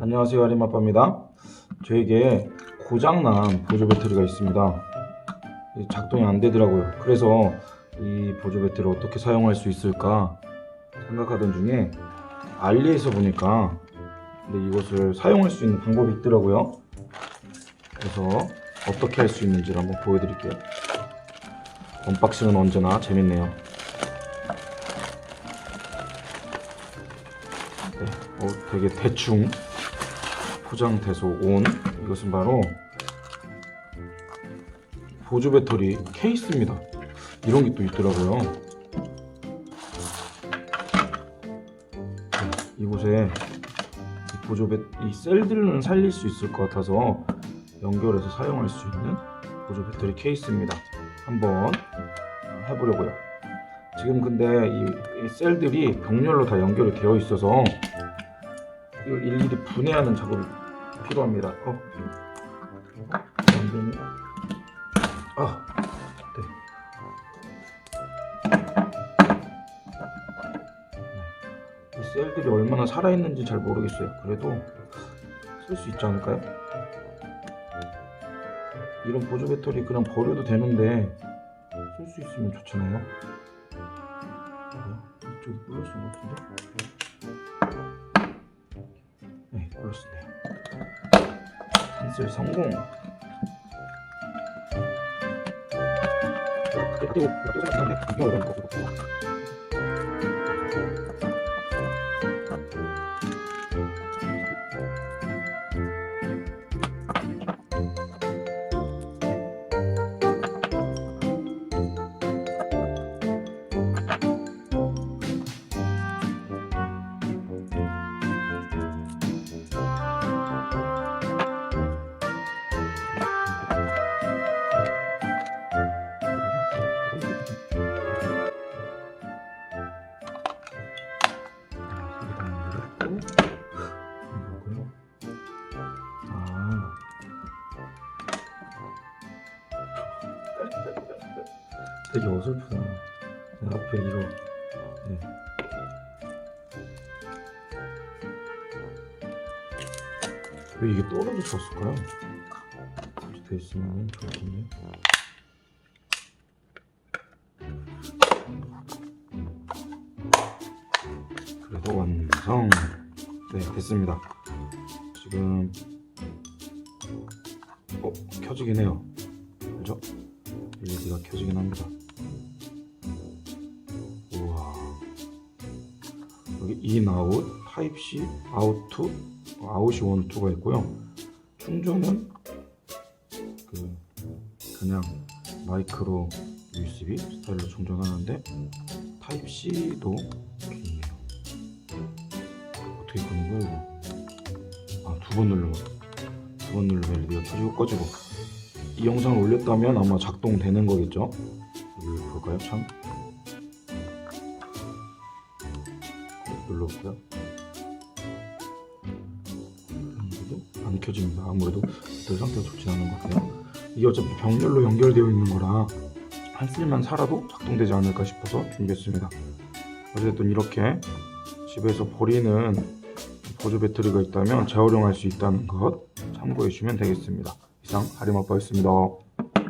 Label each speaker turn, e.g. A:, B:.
A: 안녕하세요 아림아빠입니다. 저에게 고장난 보조 배터리가 있습니다. 이 작동이 안 되더라고요. 그래서 이 보조 배터리를 어떻게 사용할 수 있을까 생각하던 중에 알리에서 보니까 근데 이것을 사용할 수 있는 방법이 있더라고요. 그래서 어떻게 할 수 있는지를 한번 보여드릴게요. 언박싱은 언제나 재밌네요. 네, 어, 되게 대충 포장돼서 온 이것은 바로 보조 배터리 케이스입니다. 이런 게 또 있더라고요. 네, 이곳에 이 보조 배, 이 셀들은 살릴 수 있을 것 같아서 연결해서 사용할 수 있는 보조 배터리 케이스입니다. 한번 해보려고요. 지금 근데 이, 이 셀들이 병렬로 다 연결이 되어 있어서 이걸 일일이 분해하는 작업이 필요합니다. 어. 안 되네. 아, 네. 이 셀들이 얼마나 살아있는지 잘 모르겠어요. 그래도 쓸 수 있지 않을까요? 이런 보조 배터리 그냥 버려도 되는데 쓸 수 있으면 좋잖아요. 어, 이쪽이 불렀은 것 같은데? 네, 불렀네요. 캔슬 성공. 뭐고 요? 아. 되게 어설프다. 내 앞에 이거. 네. 왜 이게 떨어져 졌을까요? 이렇게 돼 있으면 좋을 텐데. 됐습니다. 지금 어 켜지긴 해요. 그죠? LED가 켜지긴 합니다. 우와. 여기 in out, 타입 C, 아웃 투, 아웃이 원 투가 있고요. 충전은 그 그냥 마이크로 USB 스타일로 충전하는데 타입 C도. 어떻게 끄는 거야 이거? 아 두 번 눌러 두번 누르면 LED가 켜지고 꺼지고 이 영상을 올렸다면 아마 작동되는 거겠죠? 여기 볼까요? 참 눌러볼까요? 아무래도 안 켜집니다. 아무래도 그 상태가 좋지 않은 것 같아요. 이게 어차피 병렬로 연결되어 있는 거라 한 쓸만 살아도 작동되지 않을까 싶어서 준비했습니다. 어쨌든 이렇게 집에서 버리는 보조 배터리가 있다면 재활용할 수 있다는 것 참고해 주시면 되겠습니다. 이상 하림아빠였습니다.